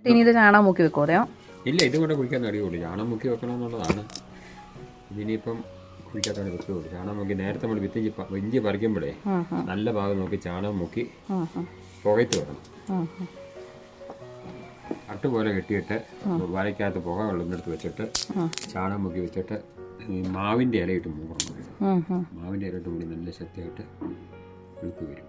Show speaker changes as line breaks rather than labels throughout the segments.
എന്നിട്ട് ഇനി ഇത് ചാണകം മുക്കി വെക്കുമോ അതെയോ
ഇല്ല ഇത് കൂടെ കുഴിക്കാൻ അറിയുള്ളൂ ചാണകം മുക്കി വെക്കണമെന്നുള്ളതാണ്. ഇതിനിപ്പം കുഴിക്കാത്തതാണ് വെക്കുകയുള്ളൂ ചാണകം മുക്കി നേരത്തെ നമ്മൾ വിത്തിഞ്ചി വെഞ്ചി പറിക്കുമ്പോഴേ നല്ല ഭാഗം നോക്കി ചാണകം മുക്കി പുകയത്ത് വെക്കണം. അട്ടുപോലെ കെട്ടിയിട്ട് വരയ്ക്കകത്ത് പുക വെള്ളമെടുത്ത് വെച്ചിട്ട് ചാണകം മുക്കി വെച്ചിട്ട് മാവിന്റെ ഇലയിട്ട് മൂടണം. മാവിന്റെ ഇലയിട്ട് മൂടി നല്ല ശക്തിയായിട്ട് വെളുപ്പ് വരും.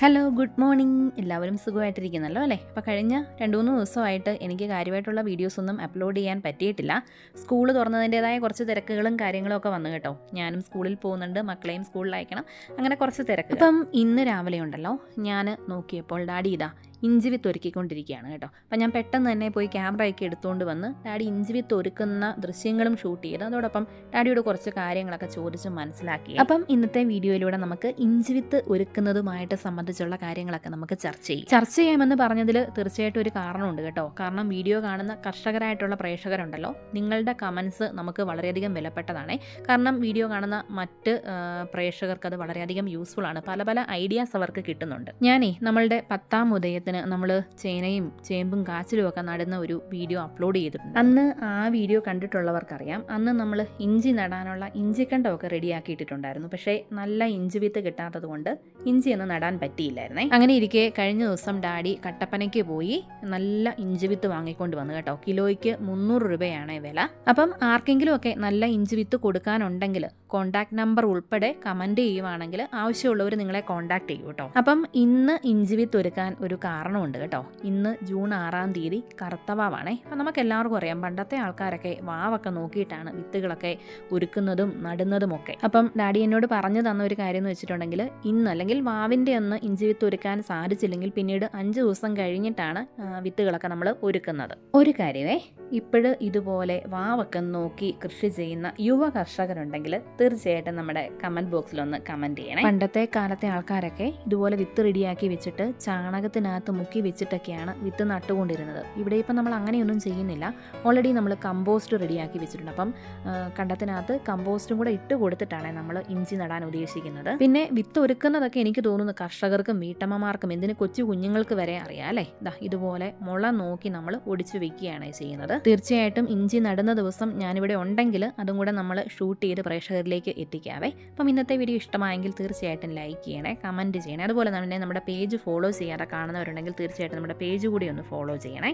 ഹലോ ഗുഡ് മോർണിംഗ് എല്ലാവരും സുഖമായിട്ടിരിക്കുന്നല്ലോ അല്ലേ? അപ്പോൾ കഴിഞ്ഞ രണ്ട് മൂന്ന് ദിവസമായിട്ട് എനിക്ക് കാര്യമായിട്ടുള്ള വീഡിയോസൊന്നും അപ്ലോഡ് ചെയ്യാൻ പറ്റിയിട്ടില്ല. സ്കൂൾ തുറന്നതിന്റെതായ കുറച്ച് തിരക്കുകളും കാര്യങ്ങളും ഒക്കെ വന്നു കേട്ടോ. ഞാനും സ്കൂളിൽ പോകുന്നുണ്ട് മക്കളെയും സ്കൂളിൽ അയക്കണം. അങ്ങനെ കുറച്ച് തിരക്ക് അപ്പം ഇന്ന് രാവിലെ ഉണ്ടല്ലോ. ഞാൻ നോക്കിയപ്പോൾ ഡാഡി ഇതാ ഇഞ്ചി വിത്ത് ഒരുക്കിക്കൊണ്ടിരിക്കുകയാണ് കേട്ടോ. അപ്പം ഞാൻ പെട്ടെന്ന് തന്നെ പോയി ക്യാമറയൊക്കെ എടുത്തുകൊണ്ട് വന്ന് ഡാഡി ഇഞ്ചി വിത്ത് ഒരുക്കുന്ന ദൃശ്യങ്ങളും ഷൂട്ട് ചെയ്ത് അതോടൊപ്പം ഡാഡിയോട് കുറച്ച് കാര്യങ്ങളൊക്കെ ചോദിച്ച് മനസ്സിലാക്കി. അപ്പം ഇന്നത്തെ വീഡിയോയിലൂടെ നമുക്ക് ഇഞ്ചി വിത്ത് ഒരുക്കുന്നതുമായിട്ട് സംബന്ധിച്ചുള്ള കാര്യങ്ങളൊക്കെ നമുക്ക് ചർച്ച ചെയ്യും. ചർച്ച ചെയ്യാമെന്ന് പറഞ്ഞതിൽ തീർച്ചയായിട്ടും ഒരു കാരണമുണ്ട് കേട്ടോ. കാരണം വീഡിയോ കാണുന്ന കർഷകരായിട്ടുള്ള പ്രേക്ഷകരുണ്ടല്ലോ. നിങ്ങളുടെ കമൻസ് നമുക്ക് വളരെയധികം വിലപ്പെട്ടതാണ്. കാരണം വീഡിയോ കാണുന്ന മറ്റ് പ്രേക്ഷകർക്ക് അത് വളരെയധികം യൂസ്ഫുൾ ആണ്. പല പല ഐഡിയാസ് അവർക്ക് കിട്ടുന്നുണ്ട്. ഞാനേ നമ്മളുടെ പത്താം ഉദയത്തിന് നമ്മൾ ചേനയും ചേമ്പും കാച്ചിലും ഒക്കെ നടുന്ന ഒരു വീഡിയോ അപ്ലോഡ് ചെയ്തിട്ടുണ്ട്. അന്ന് ആ വീഡിയോ കണ്ടിട്ടുള്ളവർക്കറിയാം. അന്ന് നമ്മൾ ഇഞ്ചി നടാനുള്ള ഇഞ്ചിക്കണ്ടമൊക്കെ റെഡിയാക്കിയിട്ടിട്ടുണ്ടായിരുന്നു. പക്ഷേ നല്ല ഇഞ്ചി വിത്ത് കിട്ടാത്തത് കൊണ്ട് ഇഞ്ചി ഒന്നും നടാൻ പറ്റിയില്ലായിരുന്നേ. അങ്ങനെ ഇരിക്കെ കഴിഞ്ഞ ദിവസം ഡാഡി കട്ടപ്പനയ്ക്ക് പോയി നല്ല ഇഞ്ചി വിത്ത് വാങ്ങിക്കൊണ്ട് വന്നു കേട്ടോ. കിലോയ്ക്ക് മുന്നൂറ് രൂപയാണ് വില. അപ്പം ആർക്കെങ്കിലും ഒക്കെ നല്ല ഇഞ്ചി വിത്ത് കൊടുക്കാനുണ്ടെങ്കിൽ കോൺടാക്ട് നമ്പർ ഉൾപ്പെടെ കമന്റ് ചെയ്യുവാണെങ്കിൽ ആവശ്യമുള്ളവർ നിങ്ങളെ കോൺടാക്ട് ചെയ്യൂ കേട്ടോ. അപ്പം ഇന്ന് ഇഞ്ചി വിത്ത് ഒരുക്കാൻ ഒരു കാരണമുണ്ട് കേട്ടോ. ഇന്ന് ജൂൺ ആറാം തീയതി കറുത്തവാവാണേ അപ്പം നമുക്ക് എല്ലാവർക്കും അറിയാം പണ്ടത്തെ ആൾക്കാരൊക്കെ വാവൊക്കെ നോക്കിയിട്ടാണ് വിത്തുകളൊക്കെ ഒരുക്കുന്നതും നടുന്നതും ഒക്കെ അപ്പം ഡാഡി എന്നോട് പറഞ്ഞു തന്ന ഒരു കാര്യം എന്ന് വെച്ചിട്ടുണ്ടെങ്കിൽ ഇന്ന് അല്ലെങ്കിൽ വാവിന്റെ അന്ന് ഇഞ്ചി വിത്ത് ഒരുക്കാൻ സാധിച്ചില്ലെങ്കിൽ പിന്നീട് അഞ്ച് ദിവസം കഴിഞ്ഞിട്ടാണ് വിത്തുകളൊക്കെ നമ്മൾ ഒരുക്കുന്നത് ഒരു കാര്യമേ ഇപ്പോഴ് ഇതുപോലെ വാവൊക്കെ നോക്കി കൃഷി ചെയ്യുന്ന യുവ കർഷകരുണ്ടെങ്കിൽ തീർച്ചയായിട്ടും നമ്മുടെ കമന്റ് ബോക്സിലൊന്ന് കമന്റ് ചെയ്യണം. പണ്ടത്തെ കാലത്തെ ആൾക്കാരൊക്കെ ഇതുപോലെ വിത്ത് റെഡിയാക്കി വെച്ചിട്ട് ചാണകത്തിനകത്ത് മുക്കി വെച്ചിട്ടൊക്കെയാണ് വിത്ത് നട്ടുകൊണ്ടിരുന്നത്. ഇവിടെ ഇപ്പം നമ്മൾ അങ്ങനെയൊന്നും ചെയ്യുന്നില്ല. ഓൾറെഡി നമ്മൾ കമ്പോസ്റ്റ് റെഡിയാക്കി വെച്ചിട്ടുണ്ട്. അപ്പം കണ്ടത്തിനകത്ത് കമ്പോസ്റ്റും കൂടെ ഇട്ട് കൊടുത്തിട്ടാണ് നമ്മൾ ഇഞ്ചി നടാൻ ഉദ്ദേശിക്കുന്നത്. പിന്നെ വിത്ത് ഒരുക്കുന്നതൊക്കെ എനിക്ക് തോന്നുന്നു കർഷകർക്കും വീട്ടമ്മമാർക്കും എന്തിന് കൊച്ചു കുഞ്ഞുങ്ങൾക്ക് വരെ അറിയാം അല്ലേ? ഇതാ ഇതുപോലെ മുള നോക്കി നമ്മൾ ഒടിച്ചു വെക്കുകയാണ് ചെയ്യുന്നത്. തീർച്ചയായിട്ടും ഇഞ്ചി നടുന്ന ദിവസം ഞാനിവിടെ ഉണ്ടെങ്കിൽ അതും കൂടെ നമ്മൾ ഷൂട്ട് ചെയ്ത് പ്രേക്ഷകരിലേക്ക് എത്തിക്കാവേ. അപ്പം ഇന്നത്തെ വീഡിയോ ഇഷ്ടമായെങ്കിൽ തീർച്ചയായിട്ടും ലൈക്ക് ചെയ്യണേ കമന്റ് ചെയ്യണേ. അതുപോലെ തന്നെ നമ്മുടെ പേജ് ഫോളോ ചെയ്യാതെ കാണുന്നവരുണ്ടെങ്കിൽ തീർച്ചയായിട്ടും നമ്മുടെ പേജ് കൂടി ഒന്ന് ഫോളോ ചെയ്യണേ.